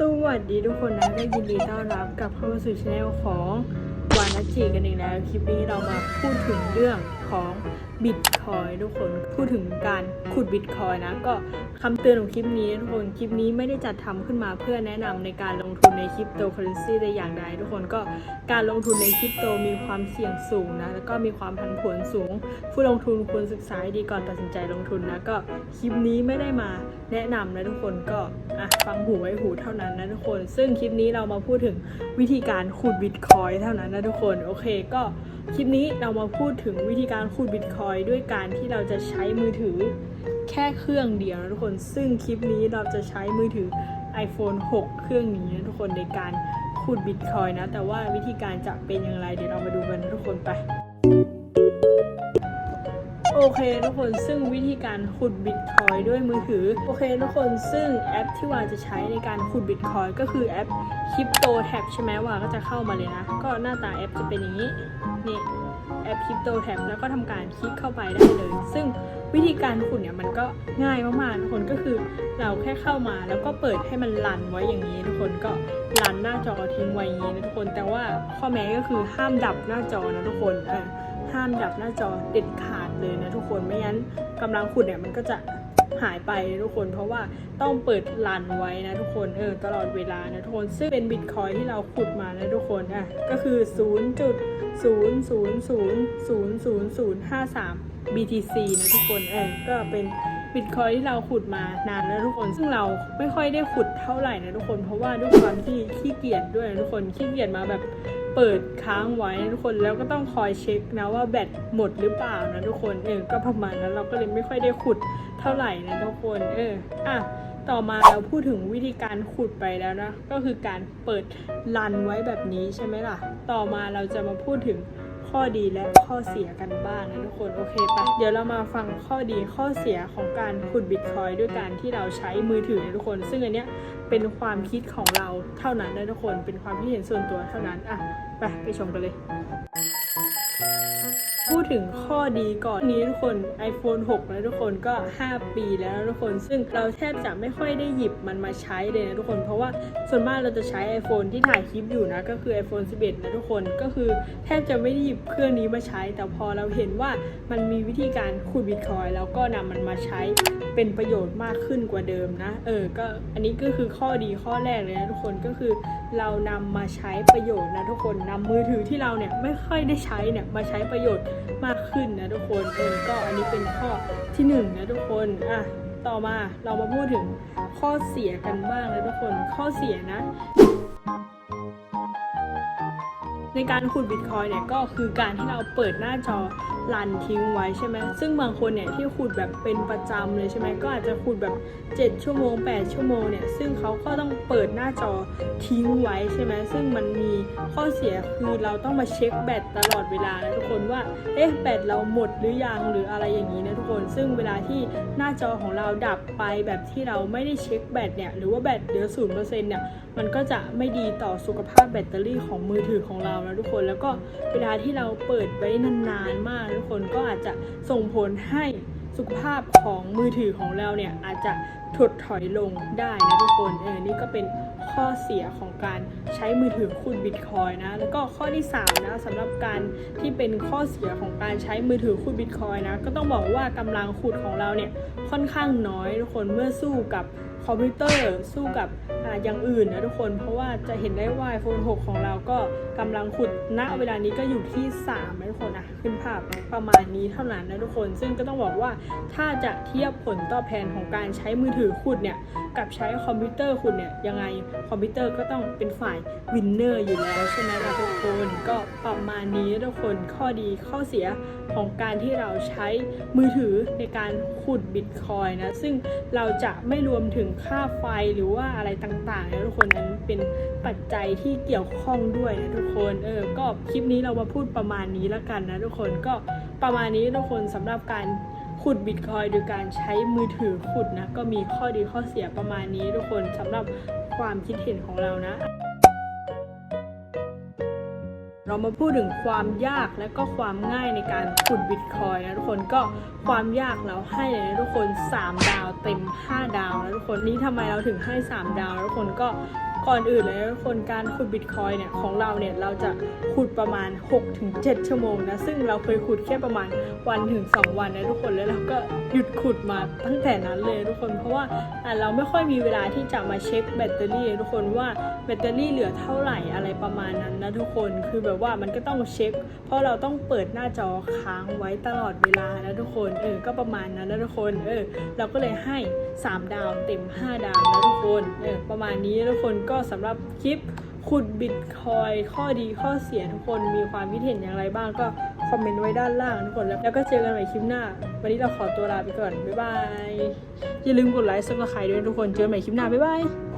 สวัสดีทุกคนนะได้ยินดีต้อนรับกลับเข้าสู่ช anel ของวานาจิกันอีกแล้ว คลิปนี้เรามาพูดถึงเรื่องของบิตคอยทุกคนพูดถึงการขุดบิตคอยนะ ก็คำเตือนของคลิปนี้ทุกคนคลิปนี้ไม่ได้จัดทำขึ้นมาเพื่อแนะนำในการลงทุนในคริปโตเคอเรนซีแต่อย่างใดทุกคนก็การลงทุนในคริปโตมีความเสี่ยงสูงนะแล้วก็มีความผันผวนสูง ผู้ลงทุนควรศึกษาให้ดีก่อนตัดสินใจลงทุนนะก็คลิปนี้ไม่ได้มาแนะนำนะทุกคนก็อะฟังหูไว้หูเท่านั้นนะทุกคน ซึ่งคลิปนี้เรามาพูดถึงวิธีการขุดบิตคอยเท่านั้นนะทุกคนโอเค ก็คลิปนี้เรามาพูดถึงวิธีการการขุดบิตคอยด้วยการที่เราจะใช้มือถือแค่เครื่องเดียวนะทุกคน ซึ่งคลิปนี้เราจะใช้มือถือ iPhone 6 เครื่องนี้นะทุกคนในการขุดบิตคอยนะ แต่ว่าวิธีการจะเป็นอย่างไรเดี๋ยวเรามาดูกันทุกคนไป โอเคทุกคนซึ่งวิธีการขุดบิตคอยด้วยมือถือ โอเคทุกคนซึ่งแอปที่วาจะใช้ในการขุดบิตคอยก็คือแอป Crypto Tab ใช่ไหมวาก็จะเข้ามาเลยนะ ก็หน้าตาแอปจะเป็นอย่างนี้นี่แอป Crypto Tab แล้วก็ทำการคลิกเข้าไปได้เลย ซึ่งวิธีการขุดเนี่ยมันก็ง่ายมากๆทุกคนก็คือเราแค่เข้ามาแล้วก็เปิดให้มันรันไว้อย่างนี้ ทุกคนก็รันหน้าจอทิ้งไว้อย่างนี้นะทุกคน แต่ว่าข้อแม้ก็คือห้ามดับหน้าจอนะทุกคนเออ ห้ามดับหน้าจอเด็ดขาดเลยนะทุกคนไม่งั้นกำลังขุดเนี่ยมันก็จะหายไปทุกคน เพราะว่าต้องเปิดรันไว้นะทุกคนเออตลอดเวลานะทุกคนซึ่งเป็นบิตคอยที่เราขุดมานะทุกคนอะก็คือ0.000000053 BTC นะทุกคนเออก็เป็นบิตคอยที่เราขุดมานานแล้วทุกคน ซึ่งเราไม่ค่อยได้ขุดเท่าไหร่นะทุกคน เพราะว่าด้วยความที่ขี้เกียจด้วยนะทุกคนขี้เกียจมาแบบ เปิดค้างไว้ทุกคนแล้วก็ต้องคอยเช็คนะว่าแบตหมดหรือเปล่านะทุกคนเออก็ประมาณนั้นเราก็เลยไม่ค่อยได้ขุดเท่าไหร่นะทุกคนเอออะต่อมาเราพูดถึงวิธีการขุดไปแล้วนะ ก็คือการเปิดรันไว้แบบนี้ใช่ไหมล่ะ ต่อมาเราจะมาพูดถึงข้อดีและข้อเสียกันบ้างนะทุกคนโอเคปะเดี๋ยวเรามาฟังข้อดีข้อเสียของการขุดบิตคอยด้วยการที่เราใช้มือถือนะทุกคน ซึ่งอันเนี้ยเป็นความคิดของเราเท่านั้นนะทุกคนเป็นความคิดเห็นส่วนตัวเท่านั้นอะ ไปไปชมกันเลย พูดถึงข้อดีก่อนนี้ทุกคน iPhone 6 แล้วทุกคนก็ 5 ปีแล้วทุกคน ซึ่งเราแทบจะไม่ค่อยได้หยิบมันมาใช้เลยนะทุกคน เพราะว่าส่วนมากเราจะใช้ iPhone ที่ถ่ายคลิปอยู่นะ ก็คือ iPhone 11 นะทุกคน ก็คือแทบจะไม่ได้หยิบเครื่องนี้มาใช้ แต่พอเราเห็นว่ามันมีวิธีการขุดบิตคอยแล้วก็นำมันมาใช้เป็นประโยชน์มากขึ้นกว่าเดิมนะ เออ ก็อันนี้ก็คือข้อดีข้อแรกเลยนะทุกคน ก็คือเรานำมาใช้ประโยชน์นะทุกคนนำมือถือที่เราเนี่ยไม่ค่อยได้ใช้เนี่ยมาใช้ประโยชน์ มากขึ้นนะทุกคนเออก็อันนี้เป็นข้อที่หนึ่งนะทุกคนอะต่อมาเรามาพูดถึงข้อเสียกันบ้างนะทุกคนข้อเสียนะ ในการขุดบิตคอยเนี่ยก็คือการที่เราเปิดหน้าจอรันทิ้งไว้ใช่ไหมซึ่งบางคนเนี่ยที่ขุดแบบเป็นประจำเลยใช่ไหมก็อาจจะขุดแบบ 7 ชั่วโมง 8 ชั่วโมงเนี่ยซึ่งเขาก็ต้องเปิดหน้าจอทิ้งไว้ใช่ไหมซึ่งมันมีข้อเสียคือเราต้องมาเช็คแบตตลอดเวลานะทุกคนว่าเอ๊ะแบตเราหมดหรือยังหรืออะไรอย่างนี้นะทุกคน ซึ่งเวลาที่หน้าจอของเราดับไปแบบที่เราไม่ได้เช็คแบตเนี่ยหรือว่าแบตเหลือศูนย์เปอร์เซ็นต์เนี่ยมันก็จะไม่ดีต่อสุขภาพแบตเตอรี่ของมือถือของเรานะทุกคน แล้วก็เวลาที่เราเปิดไว้นานๆมากทุกคนก็อาจจะส่งผลให้สุขภาพของมือถือของเราเนี่ยอาจจะถดถอยลงได้นะทุกคนเออนี่ก็เป็นข้อเสียของการใช้มือถือขุดบิตคอยนะ แล้วก็ข้อที่3นะสำหรับการที่เป็นข้อเสียของการใช้มือถือขุดบิตคอยนะ ก็ต้องบอกว่ากำลังขุดของเราเนี่ยค่อนข้างน้อยทุกคนเมื่อสู้กับ คอมพิวเตอร์สู้กับออย่างอื่นนะทุกคน เพราะว่าจะเห็นได้ว่า iPhone 6 ของเราก็กำลังขุดณเวลานี้ก็อยู่ที่3นะทุกคนอะขึ้นภาพประมาณนี้เท่านั้นนะทุกคน ซึ่งก็ต้องบอกว่าถ้าจะเทียบผลตอบแทนของการใช้มือถือขุดเนี่ยกับใช้คอมพิวเตอร์ขุดเนี่ยยังไงคอมพิวเตอร์ก็ต้องเป็นฝ่ายวินเนอร์อยู่แล้วใช่ไหมล่ะทุกคนก็ประมาณนี้นะทุกคนข้อดีข้อเสียของการที่เราใช้มือถือในการขุดบิตคอยนะซึ่งเราจะไม่รวมถึงค่าไฟหรือว่าอะไรต่างๆนะทุกคนนั้นเป็นปัจจัยที่เกี่ยวข้องด้วยนะทุกคนเออก็คลิปนี้เรามาพูดประมาณนี้แล้วกันนะทุกคนก็ประมาณนี้ทุกคนสำหรับการขุดบิตคอยโดยการใช้มือถือขุดนะก็มีข้อดีข้อเสียประมาณนี้ทุกคนสำหรับความคิดเห็นของเรานะ เรามาพูดถึงความยากและก็ความง่ายในการขุดบิตคอยนะทุกคนก็ความยากเราให้เลยนะทุกคน 3 ดาวเต็ม 5 ดาวนะทุกคนนี้ทำไมเราถึงให้ 3 ดาวนะทุกคนก็ ก่อนอื่นเลยคนการขุดบิตคอยเนี่ยของเราเนี่ยเราจะขุดประมาณ 6-7 ชั่วโมงนะซึ่งเราเคยขุดแค่ประมาณวันถึง 2 วันนะทุกคนแล้วเราก็หยุดขุดมาตั้งแต่นั้นเลยทุกคนเพราะว่าเราไม่ค่อยมีเวลาที่จะมาเช็คแบตเตอรี่ทุกคนว่าแบตเตอรี่เหลือเท่าไหร่อะไรประมาณนั้นนะทุกคนคือแบบว่ามันก็ต้องเช็ค เพราะเราต้องเปิดหน้าจอค้างไว้ตลอดเวลานะทุกคนเออก็ประมาณนั้นนะทุกคนเออเราก็เลยให้ 3 ดาวเต็ม 5 ดาวนะทุกคนเออประมาณนี้ทุกคนก็สำหรับคลิปขุดบิตคอยข้อดีข้อเสียทุกคนมีความคิดเห็นอย่างไรบ้างก็คอมเมนต์ไว้ด้านล่างทุกคนแล้วก็เจอกันใหม่คลิปหน้า วันนี้เราขอตัวลาไปก่อน บ๊ายบาย อย่าลืมกดไลค์ซับสไครต์ด้วยทุกคนเจอกันใหม่คลิปหน้า บ๊ายบาย